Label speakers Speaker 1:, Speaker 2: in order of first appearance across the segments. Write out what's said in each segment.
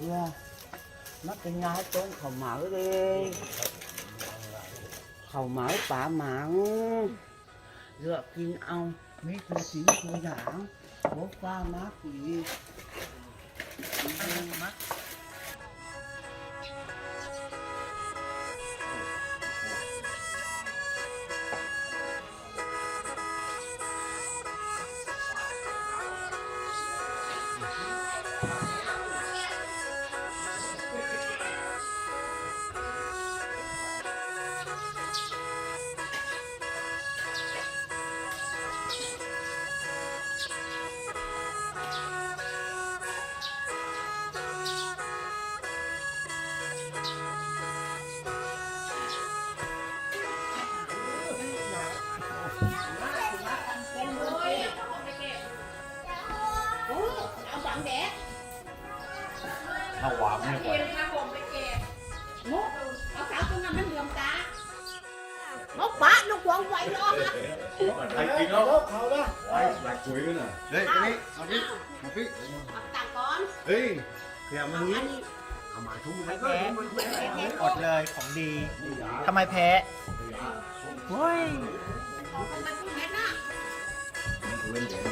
Speaker 1: nha. Nó cái ngay tốn khẩu mở đi. Khẩu mở bả mặn rửa kín ông mấy cái chính của đảng bố qua mát gì
Speaker 2: bá nó quăng vậy đó hả?
Speaker 3: ใครกินแล้วเขาละไอ้หลักปุ๋ยน่ะเฮ้ยอันนี้เอาพี่เอาพี่
Speaker 2: Học tàng con
Speaker 3: เฮ้ยแกมันนี้
Speaker 2: Anh
Speaker 3: เอามาทุ่ม
Speaker 4: ไม่แพ้อดเลยของดีทำไมแพ้เฮ้ย
Speaker 2: con mình cũng hết á
Speaker 3: เว้นเดี๋ยว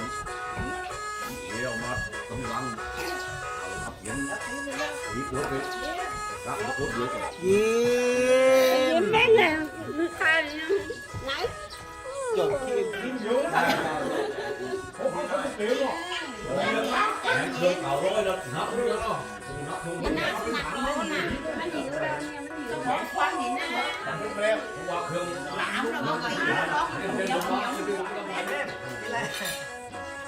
Speaker 3: เดี๋ยวมาต้องรังเอาขับเย็นผีตัวไปรักตัวเยอะกว่า
Speaker 4: ยิ้ม
Speaker 2: Bên nè Khai Nãy
Speaker 4: จบที่
Speaker 3: เครื่ องเก่าร้อยแล้วนับแล้วเนาะนับทุ่ม
Speaker 2: Nhìn nè Nặng mô nè Nó nhiều ra nha Nó nhiều Mốc khoan gì nè
Speaker 3: แล้วว่าเครื่อง
Speaker 2: Lão rồi mà vậy nó đó Không giống nhau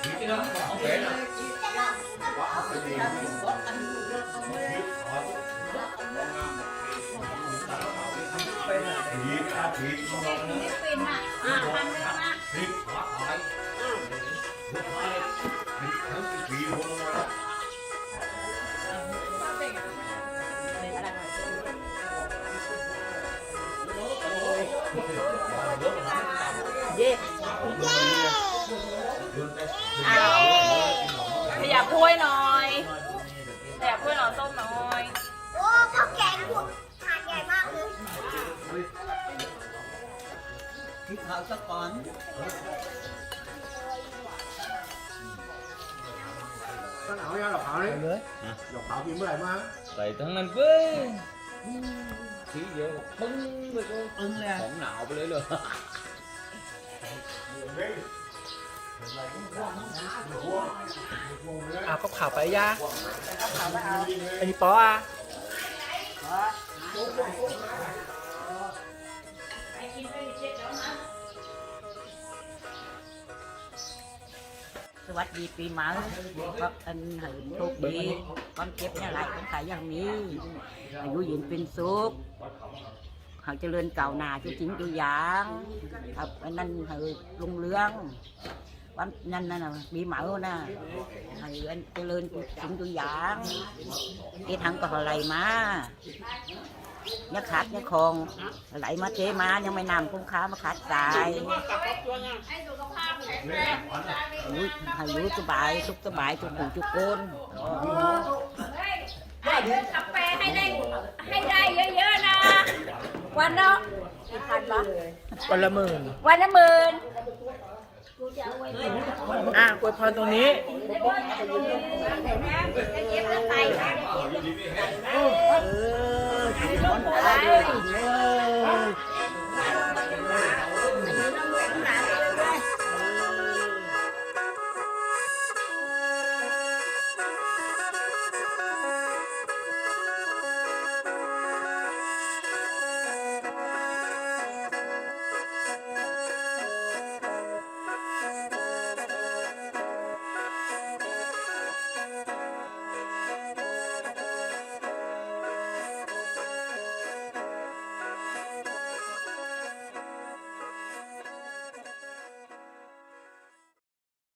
Speaker 3: ผีนะเอาแผลนะผีอา ผีของเรานะ
Speaker 2: Cái pin nè À hành lên nè
Speaker 3: ผีขาตายผีตายผีทั้งผีคนละ
Speaker 5: ขยับถ้วยหน่อย
Speaker 4: คิดเขาสักก่อน
Speaker 3: ตั้งเอาอย่างดอกขาวนี่
Speaker 4: เลย
Speaker 3: ดอกขาวกินเมื่อไหร่มา
Speaker 6: ใส่ทั้งนั้นเว้ยทีเดียวปึ้งไปก็
Speaker 4: อึ้งเลย
Speaker 6: ของหนาวไปเลยเลย
Speaker 4: อ้าวก็ข่าวไปยาอันนี้ป๊ออะ
Speaker 1: วัสดีปีใหม่ก็อันให้โชคดีความเจ็บเนี่ยไรต้องขายอย่างนี้อายุยืนเป็นสุขหากเจริญเก่าวหนาทุกทิ้งทุอย่างครับอันนั้นให้ลุงเรืองวันนั้นน่ะปีใหม่น่ะให้อันเจริญทุกสิ่งทุอย่างที่ทั้งก็ไหลมาเนี่ยขาดเนี่ยคองไหลมาเทมายังไม่นำคุ้มค้ามาขาดตาย อายุอายุสบายสุขสบายทุกผู้ทุกคน
Speaker 2: ให้เดินกาแฟให้ได้ให้ได้เยอะๆนะ วันเนาะกี่พันวะ
Speaker 4: วันละหมื่น
Speaker 2: วันละหมื่น
Speaker 4: อะอวยพรตรงนี้
Speaker 2: เก็บแล้วใส่นะ
Speaker 4: เออ
Speaker 1: คนตายเลย